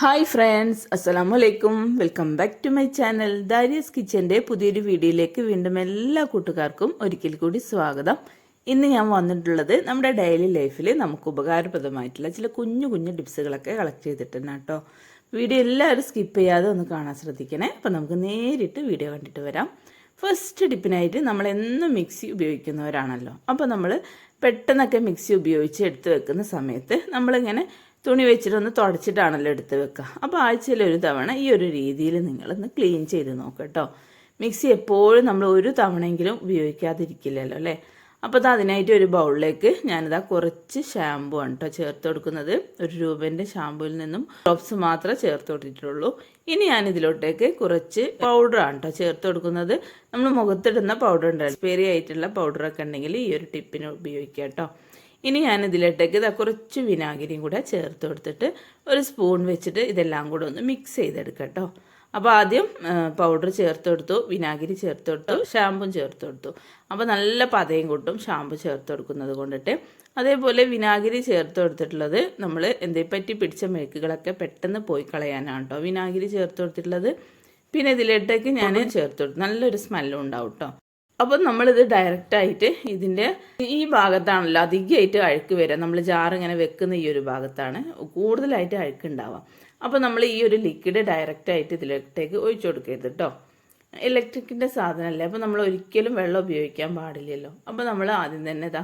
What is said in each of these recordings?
Hi friends അസ്സലാമു വലൈക്കും welcome back to my channel Darius കിച്ചന്റെ പുതിയൊരു വീഡിയോയിലേക്ക് വീണ്ടും എല്ലാ കൂട്ടുകാർക്കും ഒരിക്കൽ കൂടി സ്വാഗതം. ഇന്ന് ഞാൻ വന്നിട്ടുള്ളത് നമ്മുടെ ഡെയിലി ലൈഫിൽ നമുക്ക് ഉപകാരപ്രദമായിട്ടുള്ള ചില കുഞ്ഞു കുഞ്ഞു ടിപ്സുകളൊക്കെ കളക്ട് ചെയ്തിട്ടുണ്ട് കേട്ടോ. വീഡിയോ എല്ലാവരും സ്കിപ്പ് ചെയ്യാതെ ഒന്ന് കാണാൻ ശ്രദ്ധിക്കണേ. അപ്പം നമുക്ക് നേരിട്ട് വീഡിയോ കണ്ടിട്ട് വരാം. ഫസ്റ്റ് ടിപ്പിനായിട്ട് നമ്മൾ എന്നും മിക്സി ഉപയോഗിക്കുന്നവരാണല്ലോ. അപ്പോൾ നമ്മൾ പെട്ടെന്നൊക്കെ മിക്സി ഉപയോഗിച്ച് എടുത്ത് വെക്കുന്ന സമയത്ത് നമ്മളിങ്ങനെ തുണി വെച്ചിട്ടൊന്ന് തുടച്ചിട്ടാണല്ലോ എടുത്ത് വെക്കുക അപ്പോൾ ആഴ്ചയിൽ ഒരു തവണ ഈ ഒരു രീതിയിൽ നിങ്ങളൊന്ന് ക്ലീൻ ചെയ്ത് നോക്കുക കേട്ടോ. മിക്സി എപ്പോഴും നമ്മൾ ഒരു തവണയെങ്കിലും ഉപയോഗിക്കാതിരിക്കില്ലല്ലോ അല്ലേ? അപ്പോൾ അത് അതിനായിട്ട് ഒരു ബൗളിലേക്ക് ഞാനിതാ കുറച്ച് ഷാമ്പു ആണ് കേട്ടോ ചേർത്ത് കൊടുക്കുന്നത്. ഒരു രൂപേന്റെ ഷാമ്പുവിൽ നിന്നും ഡ്രോപ്സ് മാത്രം ചേർത്ത് കൊടുത്തിട്ടുള്ളൂ. ഇനി ഞാൻ ഇതിലോട്ടേക്ക് കുറച്ച് പൗഡർ ആണ് കേട്ടോ ചേർത്ത് കൊടുക്കുന്നത്. നമ്മൾ മുഖത്തിടുന്ന പൗഡർ ഉണ്ട് എക്സ്പയറി ആയിട്ടുള്ള പൗഡറൊക്കെ ഉണ്ടെങ്കിൽ ഈ ഒരു ടിപ്പിന് ഉപയോഗിക്കാം കേട്ടോ. ഇനി ഞാൻ ഇതിലിട്ടേക്ക് ഇതാ കുറച്ച് വിനാഗിരിയും കൂടെ ചേർത്ത് കൊടുത്തിട്ട് ഒരു സ്പൂൺ വെച്ചിട്ട് ഇതെല്ലാം കൂടെ ഒന്ന് മിക്സ് ചെയ്തെടുക്കാം കേട്ടോ അപ്പോൾ ആദ്യം പൗഡർ ചേർത്ത് കൊടുത്തു വിനാഗിരി ചേർത്ത് കൊടുത്തു ഷാമ്പും ചേർത്ത് കൊടുത്തു. അപ്പോൾ നല്ല പതയും കൂട്ടും ഷാമ്പു ചേർത്ത് കൊടുക്കുന്നത് കൊണ്ടിട്ട്. അതേപോലെ വിനാഗിരി ചേർത്ത് കൊടുത്തിട്ടുള്ളത് നമ്മൾ എന്തേ പറ്റി പിടിച്ച മെഴുക്കുകളൊക്കെ പെട്ടെന്ന് പോയി കളയാനാണ് കേട്ടോ വിനാഗിരി ചേർത്ത് കൊടുത്തിട്ടുള്ളത്. പിന്നെ ഇതിലിട്ടേക്ക് ഞാൻ ചേർത്ത് കൊടുത്തു. നല്ലൊരു സ്മെല്ലും ഉണ്ടാവും കേട്ടോ അപ്പം നമ്മളിത് ഡയറക്റ്റായിട്ട് ഇതിന്റെ ഈ ഭാഗത്താണല്ലോ അധികമായിട്ട് അഴുക്ക് വരിക നമ്മൾ ജാർ ഇങ്ങനെ വെക്കുന്ന ഈ ഒരു ഭാഗത്താണ് കൂടുതലായിട്ട് അഴുക്ക് ഉണ്ടാവാം അപ്പോൾ നമ്മൾ ഈ ഒരു ലിക്വിഡ് ഡയറക്റ്റായിട്ട് ഇതിലേക്ക് ഒഴിച്ചു കൊടുക്കരുത് കേട്ടോ ഇലക്ട്രിക്കിന്റെ സാധനമല്ലേ അപ്പോൾ നമ്മൾ ഒരിക്കലും വെള്ളം ഉപയോഗിക്കാൻ പാടില്ലല്ലോ. അപ്പോൾ നമ്മൾ ആദ്യം തന്നെ ഇതാ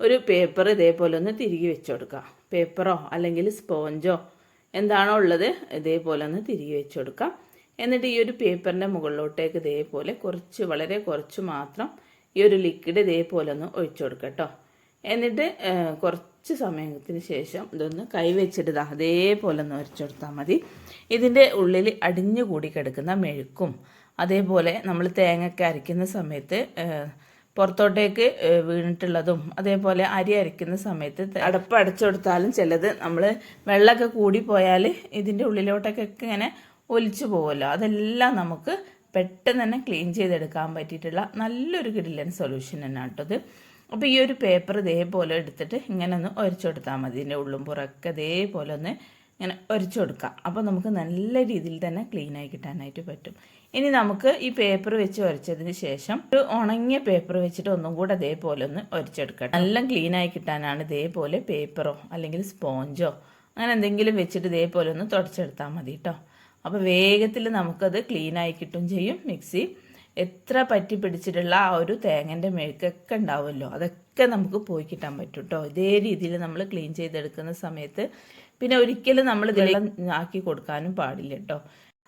ഒരു പേപ്പർ ഇതേപോലെ ഒന്ന് തിരികെ വെച്ച് കൊടുക്കുക പേപ്പറോ അല്ലെങ്കിൽ സ്പോഞ്ചോ എന്താണോ ഉള്ളത് ഇതേപോലെ ഒന്ന് തിരികെ വെച്ച് കൊടുക്കാം. എന്നിട്ട് ഈ ഒരു പേപ്പറിന്റെ മുകളിലോട്ടേക്ക് ഇതേപോലെ കുറച്ച് വളരെ കുറച്ച് മാത്രം ഈ ഒരു ലിക്വിഡ് ഇതേപോലെ ഒന്ന് ഒഴിച്ചു കൊടുക്കുക എന്നിട്ട് കുറച്ച് സമയത്തിന് ശേഷം ഇതൊന്ന് കൈവച്ചിട്ട് ഇതാ അതേപോലെ ഒന്ന് ഉരച്ചു കൊടുത്താൽ മതി. ഇതിന്റെ ഉള്ളിൽ അടിഞ്ഞു കൂടി കിടക്കുന്ന മെഴുക്കും അതേപോലെ നമ്മൾ തേങ്ങയൊക്കെ അരയ്ക്കുന്ന സമയത്ത് പുറത്തോട്ടേക്ക് വീണിട്ടുള്ളതും അതേപോലെ അരി അരയ്ക്കുന്ന സമയത്ത് അടപ്പ് അടച്ചു കൊടുത്താലും ചിലത് നമ്മൾ വെള്ളമൊക്കെ കൂടി പോയാൽ ഇതിന്റെ ഉള്ളിലോട്ടൊക്കെ ഇങ്ങനെ ഒലിച്ചു പോകുമല്ലോ അതെല്ലാം നമുക്ക് പെട്ടെന്ന് തന്നെ ക്ലീൻ ചെയ്തെടുക്കാൻ പറ്റിയിട്ടുള്ള നല്ലൊരു ഗ്രില്ലൻ സൊല്യൂഷൻ തന്നെയാണ് കേട്ടത് അപ്പോൾ ഈ ഒരു പേപ്പർ ഇതേപോലെ എടുത്തിട്ട് ഇങ്ങനെ ഒന്ന് ഒരച്ചു കൊടുത്താൽ മതി. ഇതിന്റെ ഉള്ളും പുറമൊക്കെ ഇതേപോലെ ഒന്ന് ഇങ്ങനെ ഒരച്ചു കൊടുക്കാം അപ്പോൾ നമുക്ക് നല്ല രീതിയിൽ തന്നെ ക്ലീൻ ആയി കിട്ടാനായിട്ട് പറ്റും. ഇനി നമുക്ക് ഈ പേപ്പർ വെച്ച് ഒരച്ചതിന് ശേഷം ഒരു ഉണങ്ങിയ പേപ്പർ വെച്ചിട്ട് ഒന്നും കൂടെ അതേപോലെ ഒന്ന് ഒരച്ചെടുക്കാം നല്ല ക്ലീനായി കിട്ടാനാണ് ഇതേപോലെ പേപ്പറോ അല്ലെങ്കിൽ സ്പോഞ്ചോ അങ്ങനെ എന്തെങ്കിലും വെച്ചിട്ട് ഇതേപോലെ ഒന്ന് തുടച്ചെടുത്താൽ മതി കേട്ടോ അപ്പോൾ വേഗത്തിൽ നമുക്കത് ക്ലീൻ ആയി കിട്ടും ചെയ്യും. മിക്സി എത്ര പറ്റി പിടിച്ചിട്ടുള്ള ആ ഒരു തേങ്ങന്റെ മെഴുക്കൊക്കെ ഉണ്ടാവുമല്ലോ. അതൊക്കെ നമുക്ക് പോയി കിട്ടാൻ പറ്റും കേട്ടോ ഇതേ രീതിയിൽ നമ്മൾ ക്ലീൻ ചെയ്തെടുക്കുന്ന സമയത്ത് പിന്നെ ഒരിക്കലും നമ്മൾ വെള്ളം ആക്കി കൊടുക്കാനും പാടില്ല കേട്ടോ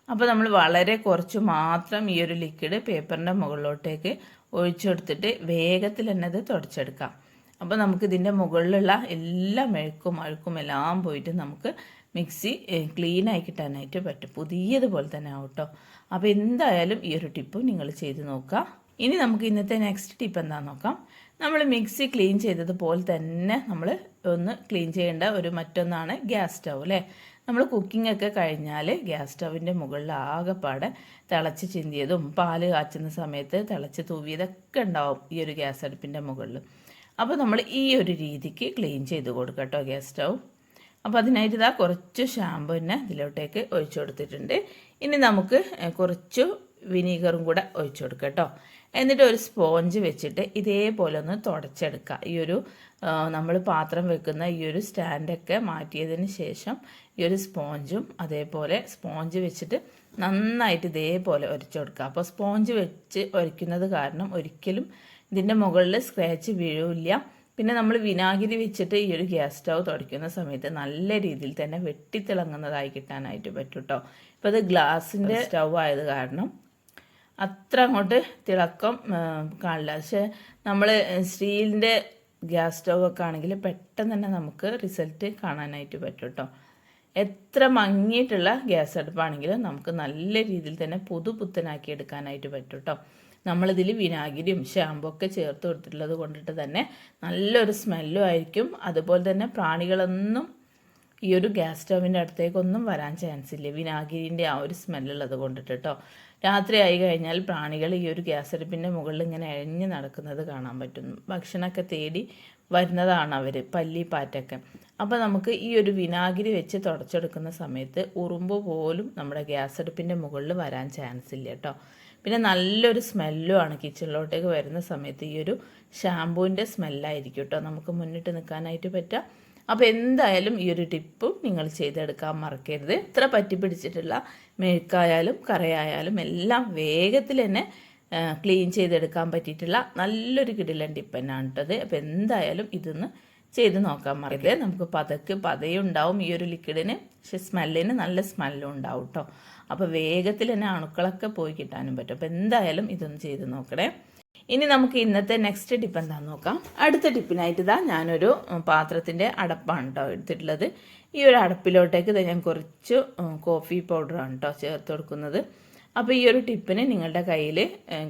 അപ്പോൾ നമ്മൾ വളരെ കുറച്ച് മാത്രം ഈ ഒരു ലിക്വിഡ് പേപ്പറിന്റെ മുകളിലോട്ടേക്ക് ഒഴിച്ചു കൊടുത്തിട്ട് വേഗത്തിൽ തന്നെ അത് തുടച്ചെടുക്കാം. അപ്പോൾ നമുക്ക് ഇതിന്റെ മുകളിലുള്ള എല്ലാ മെഴുക്കും അഴുക്കും എല്ലാം പോയിട്ട് നമുക്ക് മിക്സി ക്ലീൻ ആയി കിട്ടാനായിട്ട് പറ്റും. പുതിയതുപോലെ തന്നെ ആവും കേട്ടോ അപ്പോൾ എന്തായാലും ഈ ഒരു ടിപ്പ് നിങ്ങൾ ചെയ്ത് നോക്കുക. ഇനി നമുക്ക് ഇന്നത്തെ നെക്സ്റ്റ് ടിപ്പ് എന്താണെന്ന് നോക്കാം. നമ്മൾ മിക്സി ക്ലീൻ ചെയ്തതുപോലെ തന്നെ നമ്മൾ ഒന്ന് ക്ലീൻ ചെയ്യേണ്ട ഒരു മറ്റൊന്നാണ് ഗ്യാസ് സ്റ്റൗ അല്ലേ? നമ്മൾ കുക്കിംഗ് ഒക്കെ കഴിഞ്ഞാൽ ഗ്യാസ് സ്റ്റൗവിന്റെ മുകളിൽ ആകെപ്പാടെ തിളച്ച് ചിന്തിയതും പാൽ കാച്ചുന്ന സമയത്ത് തിളച്ച് തൂവിയതൊക്കെ ഉണ്ടാവും ഈ ഒരു ഗ്യാസ് അടുപ്പിന്റെ മുകളിൽ. അപ്പോൾ നമ്മൾ ഈ ഒരു രീതിക്ക് ക്ലീൻ ചെയ്ത് കൊടുക്കാം കേട്ടോ ഗ്യാസ് സ്റ്റവ് അപ്പോൾ അതിനായിട്ട് ഇതാ കുറച്ച് ഷാമ്പു തന്നെ ഇതിലോട്ടേക്ക് ഒഴിച്ചു കൊടുത്തിട്ടുണ്ട്. ഇനി നമുക്ക് കുറച്ച് വിനീഗറും കൂടെ ഒഴിച്ചു കൊടുക്കുക കേട്ടോ. എന്നിട്ട് ഒരു സ്പോഞ്ച് വെച്ചിട്ട് ഇതേപോലെ ഒന്ന് തുടച്ചെടുക്കുക ഈ ഒരു നമ്മൾ പാത്രം വെക്കുന്ന ഈ ഒരു സ്റ്റാൻഡൊക്കെ മാറ്റിയതിന് ശേഷം ഈ ഒരു സ്പോഞ്ചും അതേപോലെ സ്പോഞ്ച് വെച്ചിട്ട് നന്നായിട്ട് ഇതേപോലെ ഒരച്ചു കൊടുക്കുക അപ്പോൾ സ്പോഞ്ച് വെച്ച് ഒരയ്ക്കുന്നത് കാരണം ഒരിക്കലും ഇതിന്റെ മുകളിൽ സ്ക്രാച്ച് വീഴില്ല. പിന്നെ നമ്മൾ വിനാഗിരി വെച്ചിട്ട് ഈ ഒരു ഗ്യാസ് സ്റ്റവ് തുടയ്ക്കുന്ന സമയത്ത് നല്ല രീതിയിൽ തന്നെ വെട്ടിത്തിളങ്ങുന്നതായി കിട്ടാനായിട്ട് പറ്റും കേട്ടോ ഇപ്പോൾ അത്. ഗ്ലാസിന്റെ സ്റ്റവ് ആയത് കാരണം അത്ര അങ്ങോട്ട് തിളക്കം കാണില്ല. പക്ഷേ നമ്മൾ സ്റ്റീലിന്റെ ഗ്യാസ് സ്റ്റവ് ഒക്കെ ആണെങ്കിൽ പെട്ടെന്ന് തന്നെ നമുക്ക് റിസൾട്ട് കാണാനായിട്ട് പറ്റും കേട്ടോ എത്ര മങ്ങിയിട്ടുള്ള ഗ്യാസ് അടുപ്പാണെങ്കിലും നമുക്ക് നല്ല രീതിയിൽ തന്നെ പുതുപുത്തനാക്കി എടുക്കാനായിട്ട് പറ്റും കേട്ടോ നമ്മളിതിൽ വിനാഗിരിയും ഷാമ്പു ഒക്കെ ചേർത്ത് കൊടുത്തിട്ടുള്ളത് കൊണ്ടിട്ട് തന്നെ നല്ലൊരു സ്മെല്ലും ആയിരിക്കും. അതുപോലെ തന്നെ പ്രാണികളൊന്നും ഈ ഒരു ഗ്യാസ് സ്റ്റവിന്റെ അടുത്തേക്കൊന്നും വരാൻ ചാൻസ് ഇല്ല. വിനാഗിരിന്റെ ആ ഒരു സ്മെല്ലുള്ളത് കൊണ്ടിട്ട് കേട്ടോ രാത്രി ആയി കഴിഞ്ഞാൽ പ്രാണികൾ ഈ ഒരു ഗ്യാസ് അടുപ്പിന്റെ മുകളിൽ ഇങ്ങനെ അഴിഞ്ഞ് നടക്കുന്നത് കാണാൻ പറ്റും. ഭക്ഷണമൊക്കെ തേടി വരുന്നതാണ് അവർ പല്ലി പാറ്റൊക്കെ. അപ്പോൾ നമുക്ക് ഈ ഒരു വിനാഗിരി വെച്ച് തുടച്ചെടുക്കുന്ന സമയത്ത് ഉറുമ്പ് പോലും നമ്മുടെ ഗ്യാസ് അടുപ്പിന്റെ മുകളിൽ വരാൻ ചാൻസ് ഇല്ല കേട്ടോ പിന്നെ നല്ലൊരു സ്മെല്ലുമാണ് കിച്ചണിലോട്ടേക്ക് വരുന്ന സമയത്ത് ഈ ഒരു ഷാമ്പൂവിന്റെ സ്മെല്ലായിരിക്കും കേട്ടോ. നമുക്ക് മുന്നിട്ട് നിൽക്കാനായിട്ട് പറ്റുക അപ്പോൾ എന്തായാലും ഈ ഒരു ടിപ്പും നിങ്ങൾ ചെയ്തെടുക്കാൻ മറക്കരുത്. ഇത്ര പറ്റി പിടിച്ചിട്ടുള്ള മെഴുക്കായാലും കറയായാലും എല്ലാം വേഗത്തിൽ തന്നെ ക്ലീൻ ചെയ്തെടുക്കാൻ പറ്റിയിട്ടുള്ള നല്ലൊരു കിടിലൻ ടിപ്പ് തന്നെയാണ് കേട്ടത് അപ്പോൾ എന്തായാലും ഇതൊന്ന് ചെയ്ത് നോക്കാൻ മറക്കരുത്. നമുക്ക് പതക്ക് പതയും ഉണ്ടാവും ഈ ഒരു ലിക്വിഡിന് പക്ഷെ സ്മെല്ലിന് നല്ല സ്മെല്ലും ഉണ്ടാവും കേട്ടോ. അപ്പോൾ വേഗത്തിൽ തന്നെ അണുക്കളൊക്കെ പോയി കിട്ടാനും പറ്റും. അപ്പോൾ എന്തായാലും ഇതൊന്ന് ചെയ്ത് നോക്കണേ. ഇനി നമുക്ക് ഇന്നത്തെ നെക്സ്റ്റ് ടിപ്പ് എന്താണെന്ന് നോക്കാം. അടുത്ത ടിപ്പിനായിട്ട് ഇതാ ഞാനൊരു പാത്രത്തിന്റെ അടപ്പാണ് കേട്ടോ എടുത്തിട്ടുള്ളത്. ഈ ഒരു അടപ്പിലോട്ടേക്ക് ഇതാ ഞാൻ കുറച്ച് കോഫി പൗഡറാണ് കേട്ടോ ചേർത്ത് കൊടുക്കുന്നത്. അപ്പോൾ ഈ ഒരു ടിപ്പിന് നിങ്ങളുടെ കയ്യിൽ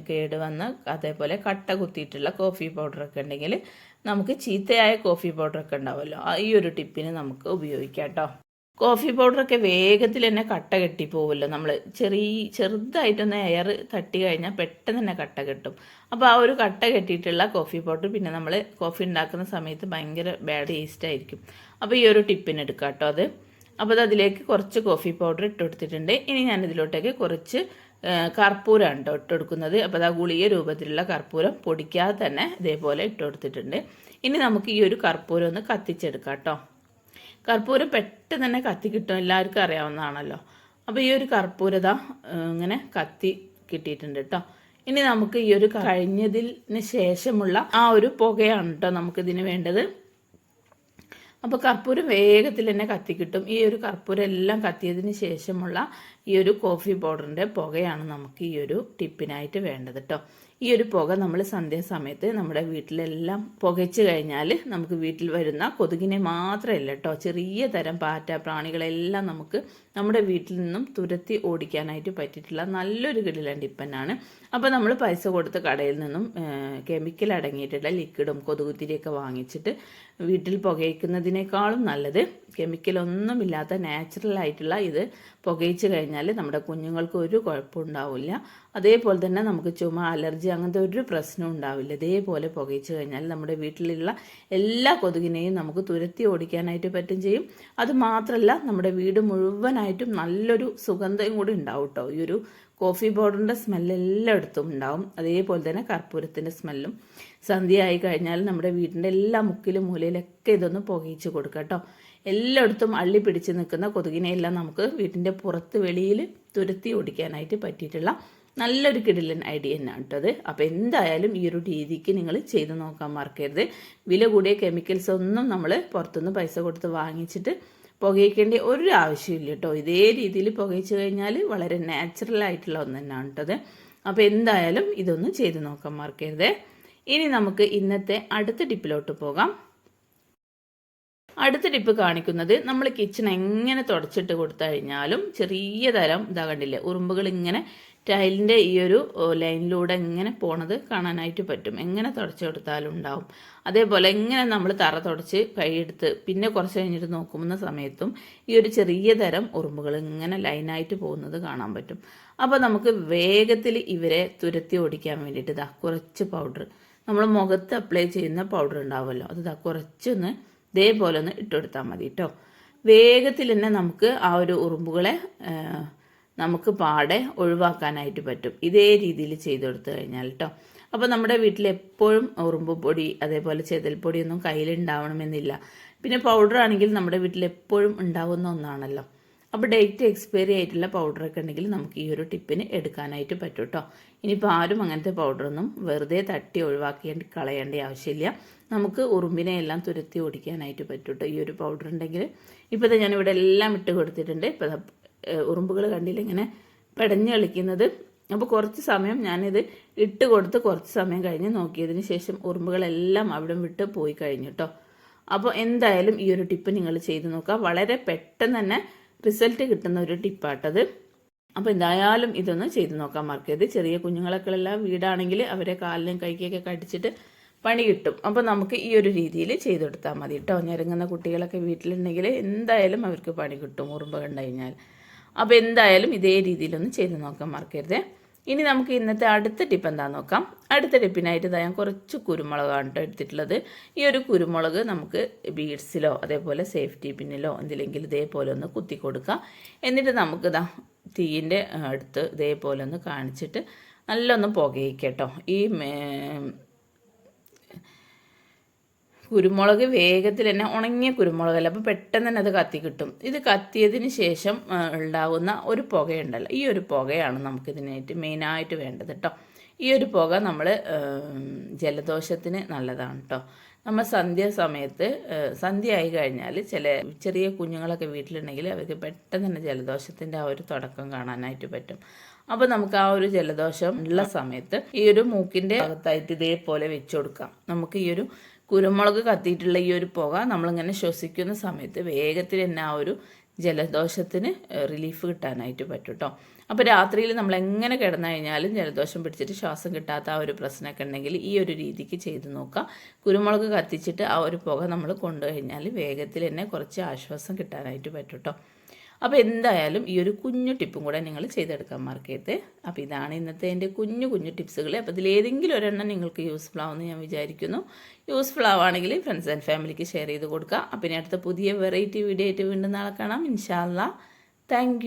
കേട് വന്ന് അതേപോലെ കട്ട കുത്തിയിട്ടുള്ള കോഫി പൗഡറൊക്കെ ഉണ്ടെങ്കിൽ നമുക്ക് ചീത്തയായ കോഫി പൗഡറൊക്കെ ഉണ്ടാവുമല്ലോ. ഈ ഒരു ടിപ്പിന് നമുക്ക് ഉപയോഗിക്കാം കേട്ടോ കോഫി പൗഡറൊക്കെ വേഗത്തിൽ തന്നെ കട്ട കെട്ടി പോകുമല്ലോ നമ്മൾ ചെറിയ ചെറുതായിട്ടൊന്ന് എയർ തട്ടി കഴിഞ്ഞാൽ പെട്ടെന്ന് തന്നെ കട്ട കെട്ടും. അപ്പോൾ ആ ഒരു കട്ട കെട്ടിയിട്ടുള്ള കോഫി പൗഡർ പിന്നെ നമ്മൾ കോഫി ഉണ്ടാക്കുന്ന സമയത്ത് ഭയങ്കര ബാഡ് ടേസ്റ്റ് ആയിരിക്കും. അപ്പോൾ ഈ ഒരു ടിപ്പിന് എടുക്കാം കേട്ടോ അത്. അപ്പോൾ അത് അതിലേക്ക് കുറച്ച് കോഫി പൗഡർ ഇട്ട് കൊടുത്തിട്ടുണ്ട്. ഇനി ഞാൻ ഇതിലോട്ടേക്ക് കുറച്ച് കർപ്പൂരം കേട്ടോ ഇട്ട് കൊടുക്കുന്നത്. അപ്പോൾ ആ ഗുളിക രൂപത്തിലുള്ള കർപ്പൂരം പൊടിക്കാതെ തന്നെ ഇതേപോലെ ഇട്ട് കൊടുത്തിട്ടുണ്ട്. ഇനി നമുക്ക് ഈ ഒരു കർപ്പൂരം ഒന്ന് കത്തിച്ചെടുക്കാം കേട്ടോ. കർപ്പൂരം പെട്ടെന്ന് തന്നെ കത്തി കിട്ടും. എല്ലാവർക്കും അറിയാവുന്നതാണല്ലോ. അപ്പോൾ ഈ ഒരു കർപ്പൂരത ഇങ്ങനെ കത്തി കിട്ടിയിട്ടുണ്ട് കേട്ടോ ഇനി നമുക്ക് ഈ ഒരു കഴിഞ്ഞതിന് ശേഷമുള്ള ആ ഒരു പുകയാണ് കേട്ടോ നമുക്കിതിന് വേണ്ടത്. അപ്പോൾ കർപ്പൂരം വേഗത്തിൽ തന്നെ കത്തിക്കിട്ടും ഈ ഒരു കർപ്പൂരം എല്ലാം കത്തിയതിന് ശേഷമുള്ള ഈ ഒരു കോഫി പൗഡറിന്റെ പുകയാണ് നമുക്ക് ഈ ഒരു ടിപ്പിനായിട്ട് വേണ്ടത് കേട്ടോ ഈ ഒരു പുക നമ്മൾ സന്ധ്യാസമയത്ത് നമ്മുടെ വീട്ടിലെല്ലാം പുകച്ച് കഴിഞ്ഞാൽ നമുക്ക് വീട്ടിൽ വരുന്ന കൊതുകിനെ മാത്രമല്ല കേട്ടോ ചെറിയ തരം പാറ്റ പ്രാണികളെല്ലാം നമുക്ക് നമ്മുടെ വീട്ടിൽ നിന്നും തുരത്തി ഓടിക്കാനായിട്ട് പറ്റിയിട്ടുള്ള നല്ലൊരു കിടിലൻ ടിപ്പനാണ്. അപ്പോൾ നമ്മൾ പൈസ കൊടുത്ത് കടയിൽ നിന്നും കെമിക്കൽ അടങ്ങിയിട്ടുള്ള ലിക്വിഡും കൊതുകുത്തിരിയൊക്കെ വാങ്ങിച്ചിട്ട് വീട്ടിൽ പുകയ്ക്കുന്നതിനേക്കാളും നല്ലത് കെമിക്കലൊന്നുമില്ലാത്ത ആയിട്ടുള്ള ഇത് പുകയിച്ച് കഴിഞ്ഞാൽ നമ്മുടെ കുഞ്ഞുങ്ങൾക്ക് ഒരു കുഴപ്പമുണ്ടാവില്ല. അതേപോലെ തന്നെ നമുക്ക് ചുമ അലർജി അങ്ങനത്തെ ഒരു പ്രശ്നം ഉണ്ടാവില്ല. ഇതേപോലെ പുകയിച്ച് കഴിഞ്ഞാൽ നമ്മുടെ വീട്ടിലുള്ള എല്ലാ കൊതുകിനെയും നമുക്ക് തുരത്തി ഓടിക്കാനായിട്ട് പറ്റും ചെയ്യും. അത് മാത്രമല്ല നമ്മുടെ വീട് മുഴുവനായിട്ടും നല്ലൊരു സുഗന്ധം കൂടി ഉണ്ടാവും കേട്ടോ ഈ ഒരു കോഫി പൗഡറിന്റെ സ്മെല്ല് എല്ലായിടത്തും ഉണ്ടാവും. അതേപോലെ തന്നെ കർപ്പൂരത്തിന്റെ സ്മെല്ലും സന്ധ്യ ആയി കഴിഞ്ഞാൽ നമ്മുടെ വീടിന്റെ എല്ലാ മുക്കിലും മൂലയിലൊക്കെ ഇതൊന്ന് പുകയിച്ച് കൊടുക്കുക കേട്ടോ എല്ലായിടത്തും അള്ളി പിടിച്ച് നിൽക്കുന്ന കൊതുകിനെയെല്ലാം നമുക്ക് വീട്ടിന്റെ പുറത്ത് വെളിയിൽ തുരത്തി ഓടിക്കാനായിട്ട് പറ്റിയിട്ടുള്ള നല്ലൊരു കിടിലൻ ഐഡിയ തന്നെയാണ് കേട്ടത് അപ്പോൾ എന്തായാലും ഈ ഒരു രീതിക്ക് നിങ്ങൾ ചെയ്ത് നോക്കാൻ മറക്കരുത്. വില കൂടിയ കെമിക്കൽസ് ഒന്നും നമ്മൾ പുറത്തുനിന്ന് പൈസ കൊടുത്ത് വാങ്ങിച്ചിട്ട് പുകയിക്കേണ്ട ഒരു ആവശ്യമില്ല കേട്ടോ ഇതേ രീതിയിൽ പുകയിച്ച് കഴിഞ്ഞാൽ വളരെ നാച്ചുറൽ ആയിട്ടുള്ള ഒന്ന് തന്നെയാണ് കേട്ടത് അപ്പോൾ എന്തായാലും ഇതൊന്ന് ചെയ്ത് നോക്കാൻ മറക്കരുത്. ഇനി നമുക്ക് ഇന്നത്തെ അടുത്ത ടിപ്പിലോട്ട് പോകാം. അടുത്ത ടിപ്പ് കാണിക്കുന്നത് നമ്മൾ കിച്ചൺ എങ്ങനെ തുടച്ചിട്ട് കൊടുത്തു കഴിഞ്ഞാലും ചെറിയ തരം ഇതാ കണ്ടില്ലേ ഉറുമ്പുകൾ ഇങ്ങനെ ടൈലിന്റെ ഈ ഒരു ലൈനിലൂടെ ഇങ്ങനെ പോണത് കാണാനായിട്ട് പറ്റും. എങ്ങനെ തുടച്ചു കൊടുത്താലും ഉണ്ടാവും. അതേപോലെ എങ്ങനെ നമ്മൾ തറ തുടച്ച് കൈയെടുത്ത് പിന്നെ കുറച്ച് കഴിഞ്ഞിട്ട് നോക്കുന്ന സമയത്തും ഈ ഒരു ചെറിയ തരം ഉറുമ്പുകൾ ഇങ്ങനെ ലൈനായിട്ട് പോകുന്നത് കാണാൻ പറ്റും. അപ്പോൾ നമുക്ക് വേഗത്തിൽ ഇവരെ തുരത്തി ഓടിക്കാൻ വേണ്ടിയിട്ട് ഇതാ കുറച്ച് പൗഡർ നമ്മൾ മുഖത്ത് അപ്ലൈ ചെയ്യുന്ന പൗഡർ ഉണ്ടാവുമല്ലോ. അത് ഇതാ കുറച്ചൊന്ന് ഇതേപോലെ ഒന്ന് ഇട്ടുകൊടുത്താൽ മതി കേട്ടോ. വേഗത്തിൽ തന്നെ നമുക്ക് ആ ഒരു ഉറുമ്പുകളെ നമുക്ക് പാടെ ഒഴിവാക്കാനായിട്ട് പറ്റും. ഇതേ രീതിയിൽ ചെയ്തു കൊടുത്തു കഴിഞ്ഞാൽ കേട്ടോ. അപ്പോൾ നമ്മുടെ വീട്ടിൽ എപ്പോഴും ഉറുമ്പ് പൊടി അതേപോലെ ചെതൽപ്പൊടിയൊന്നും കയ്യിലുണ്ടാവണമെന്നില്ല. പിന്നെ പൗഡർ ആണെങ്കിൽ നമ്മുടെ വീട്ടിൽ എപ്പോഴും ഉണ്ടാവുന്ന ഒന്നാണല്ലോ. അപ്പോൾ ഡേറ്റ് എക്സ്പയറി ആയിട്ടുള്ള പൗഡറൊക്കെ ഉണ്ടെങ്കിൽ നമുക്ക് ഈ ഒരു ടിപ്പിന് എടുക്കാനായിട്ട് പറ്റും കേട്ടോ ഇനിയിപ്പോൾ ആരും അങ്ങനത്തെ പൗഡറൊന്നും വെറുതെ തട്ടി ഒഴിവാക്കേണ്ടി കളയേണ്ട ആവശ്യമില്ല. നമുക്ക് ഉറുമ്പിനെ എല്ലാം തുരത്തി ഓടിക്കാനായിട്ട് പറ്റും കേട്ടോ ഈ ഒരു പൗഡർ ഉണ്ടെങ്കിൽ. ഇപ്പോൾ ഞാനിവിടെ എല്ലാം ഇട്ട് കൊടുത്തിട്ടുണ്ട്. ഇപ്പോൾ ഉറുമ്പുകൾ കണ്ടില്ല ഇങ്ങനെ പെടഞ്ഞ് കളിക്കുന്നത്. അപ്പോൾ കുറച്ച് സമയം ഞാനിത് ഇട്ട് കൊടുത്ത് കുറച്ച് സമയം കഴിഞ്ഞ് നോക്കിയതിന് ശേഷം ഉറുമ്പുകളെല്ലാം അവിടെ വിട്ട് പോയി കഴിഞ്ഞു കേട്ടോ അപ്പോൾ എന്തായാലും ഈ ഒരു ടിപ്പ് നിങ്ങൾ ചെയ്ത് നോക്കുക. വളരെ പെട്ടെന്ന് തന്നെ റിസൾട്ട് കിട്ടുന്ന ഒരു ടിപ്പാട്ടത് അപ്പോൾ എന്തായാലും ഇതൊന്ന് ചെയ്ത് നോക്കാൻ മറക്കരുത് ചെറിയ കുഞ്ഞുങ്ങളൊക്കെ എല്ലാം വീടാണെങ്കിൽ അവരെ കാലിലും കൈക്കൊക്കെ കടിച്ചിട്ട് പണി കിട്ടും. അപ്പോൾ നമുക്ക് ഈ ഒരു രീതിയിൽ ചെയ്തെടുത്താൽ മതി കേട്ടോ ഞെരുങ്ങുന്ന കുട്ടികളൊക്കെ വീട്ടിലുണ്ടെങ്കിൽ എന്തായാലും അവർക്ക് പണി കിട്ടും ഉറുമ്പ് കണ്ടു കഴിഞ്ഞാൽ അപ്പോൾ എന്തായാലും ഇതേ രീതിയിലൊന്ന് ചെയ്ത് നോക്കാൻ മറക്കരുത് ഇനി നമുക്ക് ഇന്നത്തെ അടുത്ത ടിപ്പ് എന്താണെന്ന് നോക്കാം. അടുത്ത ടിപ്പിനായിട്ട് ഞാൻ കുറച്ച് കുരുമുളകാണ് എടുത്തിട്ടുള്ളത്. ഈ ഒരു കുരുമുളക് നമുക്ക് ബീഡ്സിലോ അതേപോലെ സേഫ്റ്റി പിന്നിലോ എന്തിലെങ്കിലും ഇതേപോലെ ഒന്ന് കുത്തി കൊടുക്കുക എന്നിട്ട് നമുക്ക് ഇതാ തീയിന്റെ അടുത്ത് ഇതേപോലെ ഒന്ന് കാണിച്ചിട്ട് നല്ലൊന്ന് പുകയിക്കട്ടോ ഈ കുരുമുളക് വേഗത്തിൽ തന്നെ ഉണങ്ങിയ കുരുമുളകല്ല അപ്പോൾ പെട്ടെന്ന് തന്നെ അത് കത്തി കിട്ടും. ഇത് കത്തിയതിന് ശേഷം ഉണ്ടാകുന്ന ഒരു പുകയുണ്ടല്ലോ ഈ ഒരു പുകയാണ് നമുക്കിതിനായിട്ട് മെയിനായിട്ട് വേണ്ടത് കേട്ടോ ഈ ഒരു പുക നമ്മൾ ജലദോഷത്തിന് നല്ലതാണ് കേട്ടോ നമ്മൾ സന്ധ്യ സമയത്ത് സന്ധ്യ ആയി കഴിഞ്ഞാൽ ചില ചെറിയ കുഞ്ഞുങ്ങളൊക്കെ വീട്ടിലുണ്ടെങ്കിൽ അവർക്ക് പെട്ടെന്ന് തന്നെ ജലദോഷത്തിന്റെ ആ ഒരു തുടക്കം കാണാനായിട്ട് പറ്റും. അപ്പോൾ നമുക്ക് ആ ഒരു ജലദോഷം ഉള്ള സമയത്ത് ഈ ഒരു മൂക്കിന്റെ ഭാഗത്തായിട്ട് ഇതേപോലെ വെച്ചു കൊടുക്കാം. നമുക്ക് ഈ ഒരു കുരുമുളക് കത്തിയിട്ടുള്ള ഈ ഒരു പുക നമ്മളിങ്ങനെ ശ്വസിക്കുന്ന സമയത്ത് വേഗത്തിൽ തന്നെ ആ ഒരു ജലദോഷത്തിന് റിലീഫ് കിട്ടാനായിട്ട് പറ്റും കേട്ടോ അപ്പോൾ രാത്രിയിൽ നമ്മൾ എങ്ങനെ കിടന്നു കഴിഞ്ഞാലും ജലദോഷം പിടിച്ചിട്ട് ശ്വാസം കിട്ടാത്ത ആ ഒരു പ്രശ്നമൊക്കെ ഉണ്ടെങ്കിൽ ഈ ഒരു രീതിക്ക് ചെയ്തു നോക്കാം. കുരുമുളക് കത്തിച്ചിട്ട് ആ ഒരു പുക നമ്മൾ കൊണ്ടുകഴിഞ്ഞാൽ വേഗത്തിൽ തന്നെ കുറച്ച് ആശ്വാസം കിട്ടാനായിട്ട് പറ്റും കേട്ടോ അപ്പോൾ എന്തായാലും ഈ ഒരു കുഞ്ഞു ടിപ്പും കൂടെ നിങ്ങൾ ചെയ്തെടുക്കാൻ മറക്കരുത് അപ്പോൾ ഇതാണ് ഇന്നത്തെ എന്റെ കുഞ്ഞു കുഞ്ഞു ടിപ്സുകൾ അപ്പോൾ ഇതിലേതെങ്കിലും ഒരെണ്ണം നിങ്ങൾക്ക് യൂസ്ഫുൾ ആവുമെന്ന് ഞാൻ വിചാരിക്കുന്നു. യൂസ്ഫുൾ ആവുകയാണെങ്കിൽ ഫ്രണ്ട്സ് ആൻഡ് ഫാമിലിക്ക് ഷെയർ ചെയ്ത് കൊടുക്കുക. അപ്പം ഇനി അടുത്ത പുതിയ വെറൈറ്റി വീഡിയോ ആയിട്ട് വീണ്ടും നാളെ കാണാം. ഇൻഷാല്ല താങ്ക്